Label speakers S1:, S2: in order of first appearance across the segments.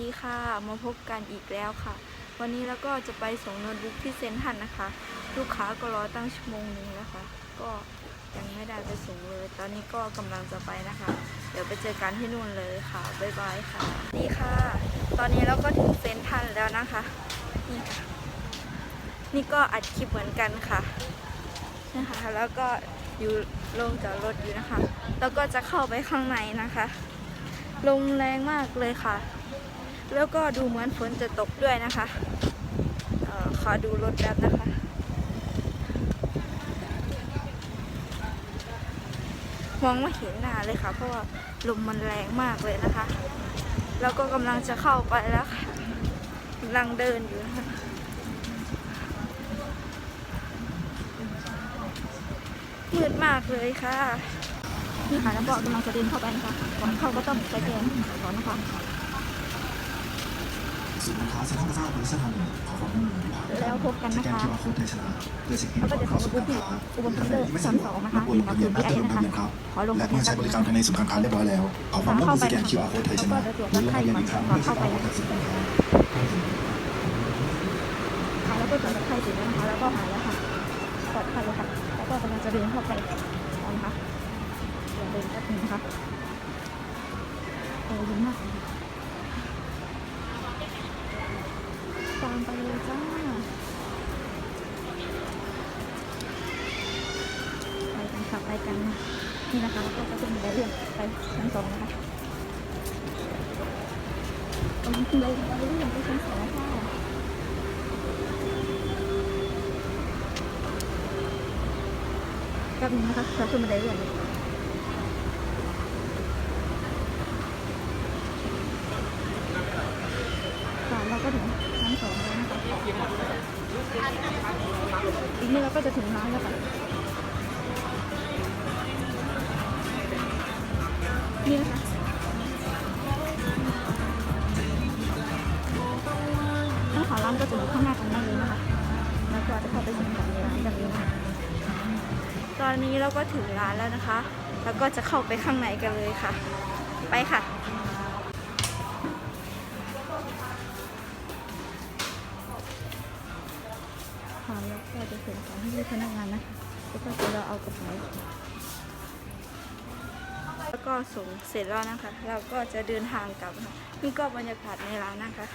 S1: ดีค่ะ มาพบกันอีกแล้วค่ะ วันนี้เราก็จะไปส่งโน้ตบุ๊กที่เซ็นทรัลนะคะ ลูกค้าก็รอตั้งชั่วโมงนึงแล้วค่ะ ก็ยังไม่ได้ไปส่งเลย ตอนนี้ก็กำลังจะไปนะคะ เดี๋ยวไปเจอกันที่นู่นเลยค่ะ บ๊ายบายค่ะ ดีค่ะ ตอนนี้เราก็ถึงเซ็นทรัลแล้วนะคะ นี่ค่ะ นี่ก็อัดคลิปเหมือนกันค่ะ นะคะ แล้วก็อยู่ลงจอดรถอยู่นะคะ แล้วก็จะเข้าไปข้างในนะคะ ลมแรงมากเลยค่ะ แล้วก็ดูเหมือนฝนจะตกด้วยนะคะออขอดูรถแป๊บนะคะ มองไม่เห็นหน้าเลยค่ะ เพราะว่าลมมันแรงมากเลยนะคะ แล้วก็กำลังจะเข้าไปแล้วค่ะกำลังเดินอยู่นะคะมืดมากเลยค่ะนี่ค่ะแล้วก็กำลังจะเดินเข้าไปนะคะก่อนเข้าก็ต้องสแกนก่อนนะคะ
S2: ศูนย์การค้าเซ็นทรัลพลาซ่าบริษัททางหนึ่งขอความร่วมมือให้ผ่าน
S1: แล้วพบกัน
S2: ส
S1: นะ
S2: แกน
S1: คะ
S2: QR code ในฉลากเพื่อเช็คอิน
S1: แล้วก็
S2: ก่อน
S1: จะขอ
S2: เข้า
S1: มา
S2: ศู
S1: พู
S2: น
S1: ด
S2: ย์
S1: ที่
S2: การค้า
S1: อุบล
S2: ท่าน
S1: คอม
S2: ใด
S1: พิวเตอร์
S2: ที่ไม่
S1: สาม
S2: สะด
S1: ส
S2: ว
S1: อกงนะคะ
S2: รบกวนลงทะเบียนเพื่อเติมเติมทะเบียนครับ
S1: ขอลง
S2: และ
S1: ทะเบี
S2: เมื่
S1: ย
S2: อนใช้บริการภายในศูนย์การค้าเรียบร้อยแล้วขอความร่วมมือสแกน QR code ไทยชนะหรือลงทะเบียนอีกครั้งเพื่อสแกนการสินค้า
S1: ค่ะแล้วก็จอดรถไฟเสร็จแล้วนะคะแล้วก็หายแล้วค่ะปลอดภัยเลยค่ะแล้วก็กำลังจะเดินเข้าไปนะคะเดี๋ยวเดินแป๊บนึงนะคะโอ้ดีมากเลยค่ะ ไปเลยจ้าไปกันค่ะไปกันนี่นะคะแล้วก็จะเป็นบันไดเลื่อนไปชั้นสองนะคะตรงนี้คือเลยไดเลื่อนไปชั้นสองค่ะแป๊บนึงนะคะเราขึ้นบันไดเลื่อยค่ะเราก็ถึงชั้นสองแล้ว อีกนิดเราก็จะถึงร้านแล้วค่ะนี่นะคะต้งขอร้านก็จะอยู่ข้างหน้าตรงนั้นเลยนะคะ แล้วก็จะเข้าไปชมกับในร้านแบบนี้นะตอนนี้เราก็ถึงร้านแล้วนะคะ แล้วก็จะเข้าไปข้างในกันเลยค่ะ ไปค่ะ ค่ะแล้วก็จะสียของให้พนักงานนะคะแล้วก็จะเราเอากระเป๋าแล้วก็ส่งเสร็จแล้วนะคะ เราก็จะเดินทางกลับค่ะนี่ก็บรรยากาศในร้านนะคะ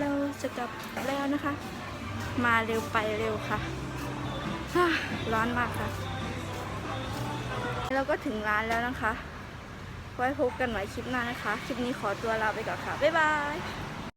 S1: เราจะกลับแล้วนะคะ มาเร็วไปเร็วค่ะฮ่าร้อนมากค่ะเราก็ถึงร้านแล้วนะคะ ไว้พบกันใหม่คลิปหน้านะคะ คลิปนี้ขอตัวลาไปก่อนค่ะ บ๊ายบาย